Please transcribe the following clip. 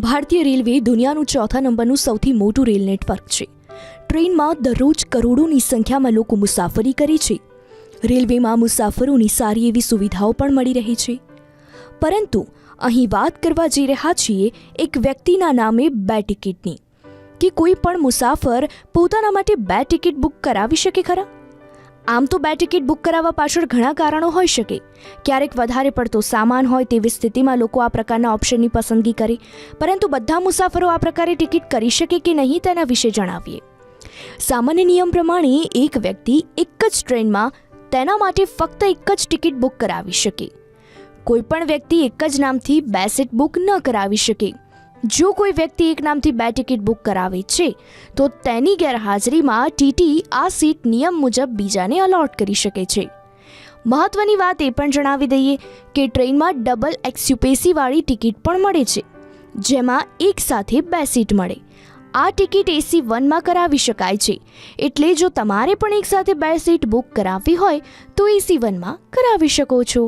ભારતીય રેલવે દુનિયાનું ચોથા નંબરનું સૌથી મોટું રેલ નેટવર્ક છે. ટ્રેનમાં દરરોજ કરોડોની સંખ્યામાં લોકો મુસાફરી કરે છે. રેલવેમાં મુસાફરોની સારી એવી સુવિધાઓ પણ મળી રહી છે. પરંતુ અહીં વાત કરવા જઈ રહ્યા છીએ એક વ્યક્તિના નામે બે ટિકિટની. કે કોઈ પણ મુસાફર પોતાના માટે બે ટિકિટ બુક કરાવી શકે ખરા? આમ તો બે ટિકિટ બુક કરાવવા પાછળ ઘણા કારણો હોઈ શકે. ક્યારેક વધારે પડતો સામાન હોય તેવી સ્થિતિમાં લોકો આ પ્રકારના ઓપ્શનની પસંદગી કરે. પરંતુ બધા મુસાફરો આ પ્રકારે ટિકિટ કરી શકે કે નહીં તેના વિશે જણાવીએ. સામાન્ય નિયમ પ્રમાણે એક વ્યક્તિ એક જ ટ્રેનમાં તેના માટે ફક્ત એક જ ટિકિટ બુક કરાવી શકે. કોઈ પણ વ્યક્તિ એક જ નામથી બે સીટ બુક ન કરાવી શકે. જો કોઈ વ્યક્તિ એક નામથી બે ટિકિટ બુક કરાવે છે, તો તેની ગેરહાજરીમાં ટીટી આ સીટ નિયમ મુજબ બીજાને અલોટ કરી શકે છે. મહત્વની વાત એ પણ જણાવી દઈએ કે ટ્રેનમાં ડબલ એક્સ્યુપેસીવાળી ટિકિટ પણ મળે છે, જેમાં એક સાથે બે સીટ મળે. આ ટિકિટ એસી વનમાં કરાવી શકાય છે, એટલે જો તમારે પણ એક સાથે બે સીટ બુક કરાવવી હોય, તો એસી વનમાં કરાવી શકો છો.